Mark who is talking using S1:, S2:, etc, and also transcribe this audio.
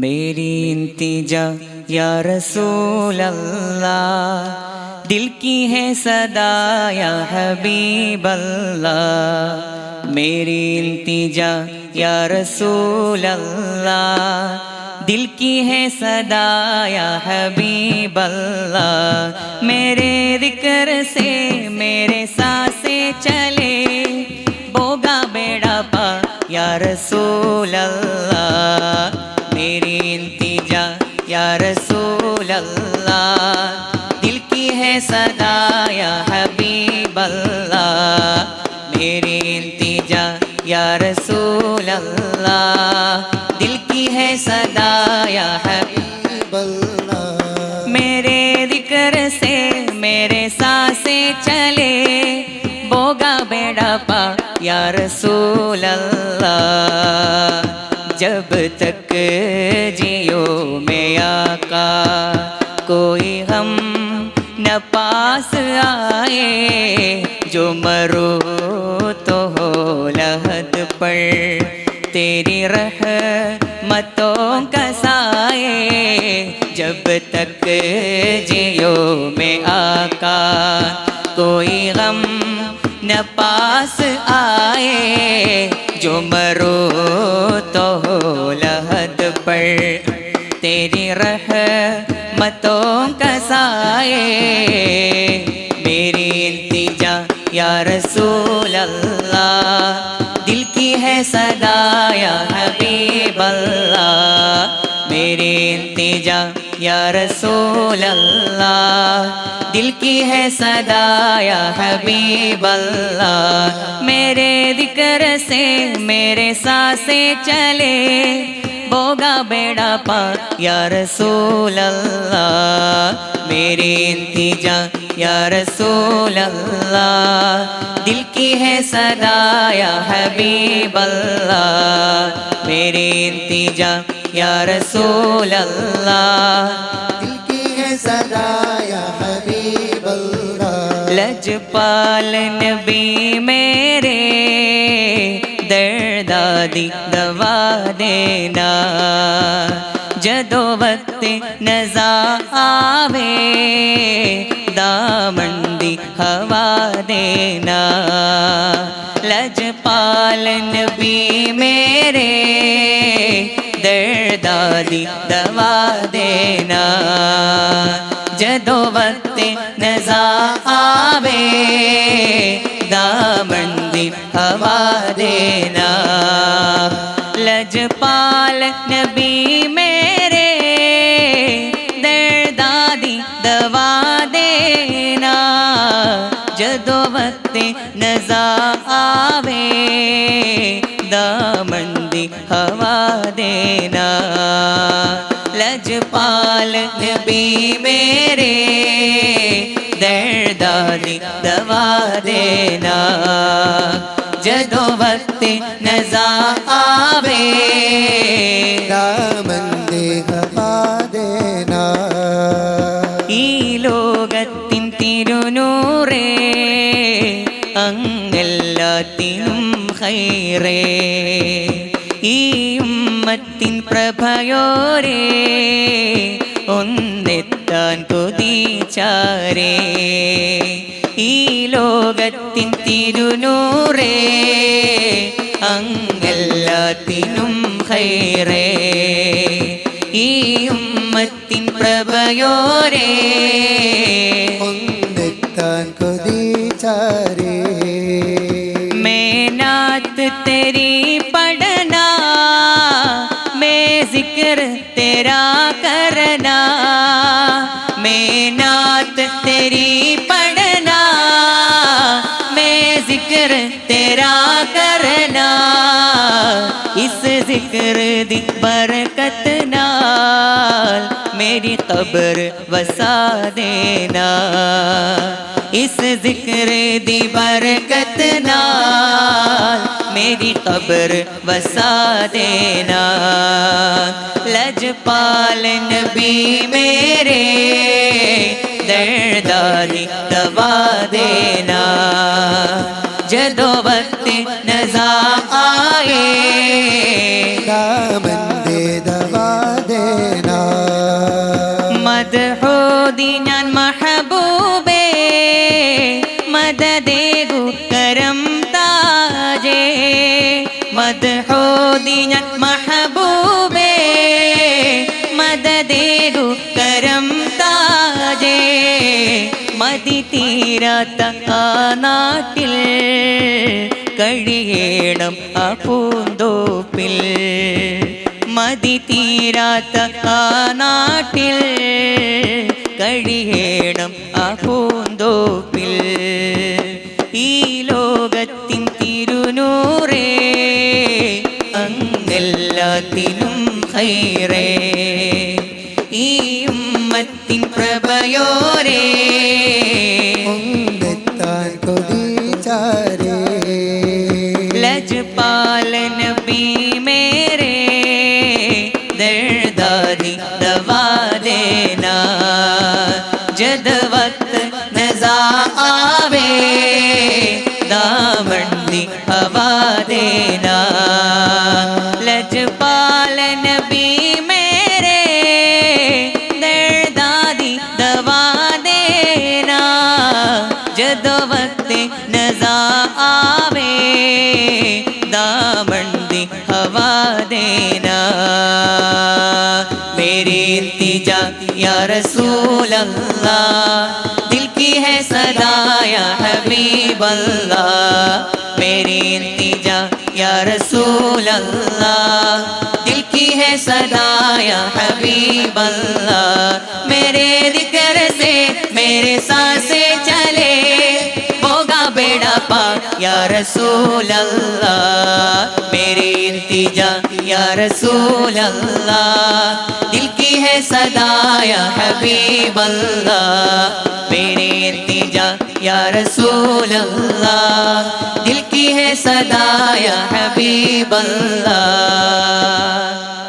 S1: मेरी इंतिजा या रसूल अल्लाह दिल की है सदा, या हबीब अल्लाह मेरी इंतिजा या रसूल अल्लाह दिल की है सदा, या हबीब अल्लाह मेरे ज़िक्र से, मेरे साँसें चले। बोगा बेड़ा पा, या रसूल अल्लाह मेरी इंतिजा, या रसूल अल्लाह दिल की है सदा, या हबीब अल्लाह मेरी इंतिजा, या रसूल अल्लाह दिल की है सदा, या हबीब अल्लाह मेरे ज़िक्र से मेरे साँसें चले। बोगा बेड़ा पा, या रसूल अल्लाह जब तक जियो में आका कोई हम न पास आए। जो मरो तो हो लहद पर, तेरी रह मतों का साए। जब तक जियो में आका कोई गम न पास आए, जो मरो तो लहद पर। तेरी रह मतों कसाए साए, मेरी इंतिजा या रसूल अल्लाह दिल की है सदा या हबीब अल्लाह मेरी इंतिजा या रसूल अल्लाह दिल की है सदा, या हबीब अल्लाह मेरे ज़िक्र से, मेरे साँसें चले। बोगा बेड़ा पा, या रसूल अल्लाह मेरी इंतिजा या रसूल अल्लाह दिल की है सदा, या हबीब अल्लाह मेरे इंतिजा या रसूल अल्लाह
S2: दिल की है सदा या हबीब अल्लाह
S1: लजपाल नबी मेरे दर्दादी दवा देना। जदो वक्त नजा आवे दामंदी हवा देना। लजपाल नबी मेरे दर्दादी दवा देना। जदो वक्त नजा आवे दामंदी हवा देना। लजपाल नबी देना लजपाल नबी मेरे दर्दादी दवा देना जदो वक्त नजा आवे
S2: ദാമന്റെ ഹവാ ദേനാ
S1: ഈ ലോകത്തിൻ തിരുനൂറേ അങ്ങെല്ലാത്തിനും ഹൈറേ ഈ ഉമ്മത്തിൻ പ്രഭയോരേ ഒന്നെത്താൻ കൊതിച്ചാരേ ഈ ലോകത്തിൻ തിരുനൂറേ അങ്ങെല്ലാത്തിനും ഹൈറേ. ഈ ഉമ്മത്തിൻ പ്രഭയോരേ मैं नात तेरी पढ़ना, मैं ज़िक्र तेरा करना, इस ज़िक्र दी बरकत नाल मेरी कब्र वसा देना, इस ज़िक्र दी बरकत नाल मेरी कब्र वसा देना। लजपाल नबी मेरे दर्द दवा देना। जदो वक्त नजा आए।
S2: दामन दे
S1: दवा देना दीन महबूबे मद देगु करम ताजे। मत हो दीन महबूबे മതി തീരാത്ത ആ നാട്ടിൽ. കഴിയേണം ആ പൂന്തോപ്പിൽ. മതി തീരാത്ത ആ നാട്ടിൽ. കഴിയേണം ആ പൂന്തോപ്പിൽ. ഈ ലോകത്തിൻ തിരുനൂറേ അങ്ങെല്ലാത്തിനും ഹൈറേ.
S2: प्यारे।
S1: लजपाल भी मेरे, दर्दारी दवा देना। जद वक्त नजा आवे दामंडी हवा देना। लजपाल भी मेरे, दर्दारी दवा देना। जद वक्त न देना मेरी इल्तिजा या रसूल अल्लाह दिल की है सदा या हबीब अल्लाह मेरी इल्तिजा या रसूल अल्लाह दिल की है सदा या हबीब अल्लाह मेरे ज़िक्र से मेरे साँसें या रसूल अल्लाह मेरी इल्तिजा, या रसूल अल्लाह दिल की है सदा, या हबीब अल्लाह मेरी इल्तिजा, या रसूल अल्लाह दिल की है सदा, या हबीब अल्लाह